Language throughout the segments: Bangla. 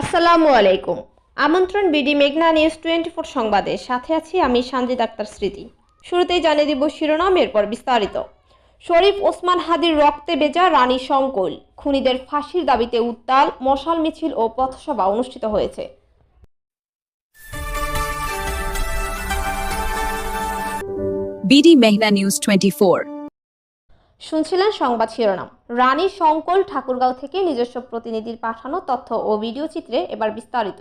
আসসালামু আলাইকুম। আমন্ত্রণ বিডি মেঘনা নিউজ টোয়েন্টি ফোর সংবাদে। সাথে আছি আমি সানজিদ আক্তার স্মৃতি। শুরুতেই জানিয়ে দিব শিরোনাম এরপর বিস্তারিত। শরীফ ওসমান হাদির রক্তে বেজা রানী সংকল খুনিদের ফাঁসির দাবিতে উত্তাল মশাল মিছিল ও পথসভা অনুষ্ঠিত হয়েছে। BD Mehna News 24. শুনছিলেন সংবাদ শিরোনাম। রানী শঙ্কল ঠাকুরগাঁও থেকে নিজস্ব প্রতিনিধির পাঠানো তথ্য ও ভিডিও চিত্রে এবার বিস্তারিত।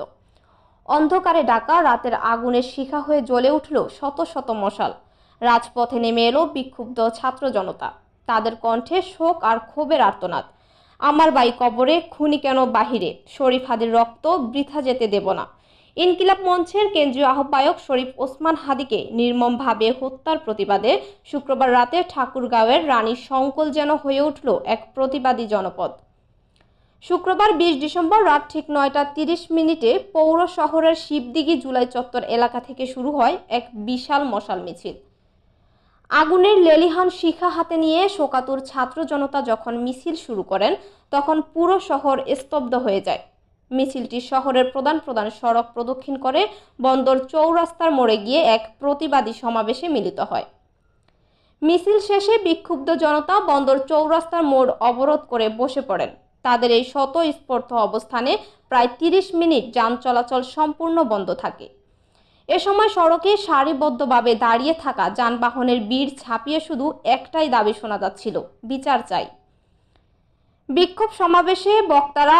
অন্ধকারে ডাকা রাতের আগুনের শিখা হয়ে জ্বলে উঠল শত শত মশাল। রাজপথে নেমে এলো বিক্ষুব্ধ ছাত্র জনতা। তাদের কণ্ঠে শোক আর ক্ষোভের আর্তনাদ। আমার বাই কবরে, খুনি কেন বাহিরে? শরীফ হাদির রক্ত বৃথা যেতে দেব না। ইনকিলাব মঞ্চের কেন্দ্রীয় আহ্বায়ক শরীফ ওসমান হাদিকে নির্মমভাবে হত্যার প্রতিবাদে শুক্রবার রাতে ঠাকুরগাঁওয়ের রানী শঙ্কল যেন হয়ে উঠল এক প্রতিবাদী জনপদ। শুক্রবার বিশ ডিসেম্বর রাত ঠিক নয়টা তিরিশ মিনিটে পৌর শহরের শিবদিঘি জুলাই চত্বর এলাকা থেকে শুরু হয় এক বিশাল মশাল মিছিল। আগুনের লেলিহান শিখা হাতে নিয়ে শোকাতুর ছাত্র জনতা যখন মিছিল শুরু করেন, তখন পুরো শহর স্তব্ধ হয়ে যায়। মিছিলটি শহরের প্রধান প্রধান সড়ক প্রদক্ষিণ করে বন্দর চৌরাস্তার মোড়ে গিয়ে এক প্রতিবাদী সমাবেশে মিলিত হয়। মিছিল শেষে বিক্ষুব্ধ জনতা বন্দর চৌরাস্তার মোড় অবরোধ করে বসে পড়েন। তাদের এই শত স্পর্ধ অবস্থানে প্রায় তিরিশ মিনিট যান চলাচল সম্পূর্ণ বন্ধ থাকে। এ সময় সড়কে সারিবদ্ধভাবে দাঁড়িয়ে থাকা যানবাহনের ভিড় ছাপিয়ে শুধু একটাই দাবি শোনা যাচ্ছিল, বিচার চাই। বিক্ষোভ সমাবেশে বক্তারা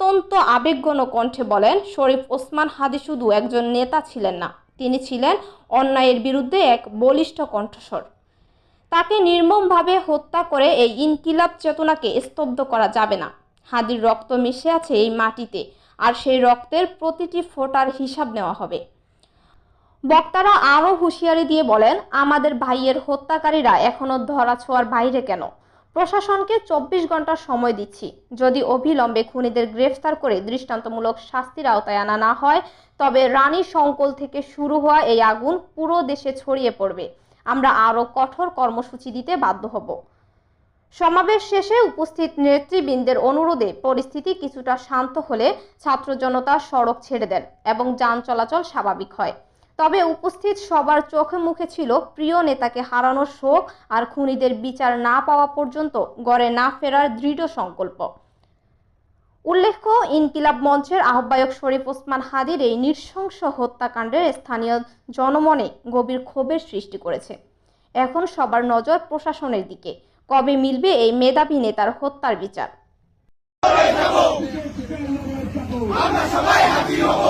অত্যন্ত আবেগঘন কণ্ঠে বলেন, শরীফ ওসমান হাদি শুধু একজন নেতা ছিলেন না, তিনি ছিলেন অন্যায়ের বিরুদ্ধে এক বলিষ্ঠ কণ্ঠস্বর। তাকে নির্মমভাবে হত্যা করে এই ইনকিলাব চেতনাকে স্তব্ধ করা যাবে না। হাদির রক্ত মিশে আছে এই মাটিতে, আর সেই রক্তের প্রতিটি ফোটার হিসাব নেওয়া হবে। বক্তারা আরও হুঁশিয়ারি দিয়ে বলেন, আমাদের ভাইয়ের হত্যাকারীরা এখনও ধরাছোঁয়ার বাইরে কেন? প্রশাসনকে চব্বিশ ঘণ্টা সময় দিচ্ছি। যদি অবিলম্বে খুনিদের গ্রেফতার করে দৃষ্টান্তমূলক শাস্তির আওতায় আনা না হয়, তবে রানী সংকল থেকে শুরু হওয়া এই আগুন পুরো দেশে ছড়িয়ে পড়বে। আমরা আরও কঠোর কর্মসূচি দিতে বাধ্য হব। সমাবেশ শেষে উপস্থিত নেতৃবৃন্দের অনুরোধে পরিস্থিতি কিছুটা শান্ত হলে ছাত্র জনতা সড়ক ছেড়ে দেন এবং যান চলাচল স্বাভাবিক হয়। তবে উপস্থিত সবার চোখে মুখে ছিল প্রিয় নেতাকে হারানোর শোক আর খুনিদের বিচার না পাওয়া পর্যন্ত গড়ে না ফেরার দৃঢ় সংকল্প। উল্লেখ্য, ইনকিলাব মঞ্চের আহ্বায়ক শরীফ ওসমান হাদির এই নৃশংস হত্যাকাণ্ডের স্থানীয় জনমনে গভীর ক্ষোভের সৃষ্টি করেছে। এখন সবার নজর প্রশাসনের দিকে। কবে মিলবে এই মেধাবী নেতার হত্যার বিচার? তুমি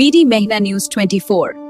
BD Mehna News 24.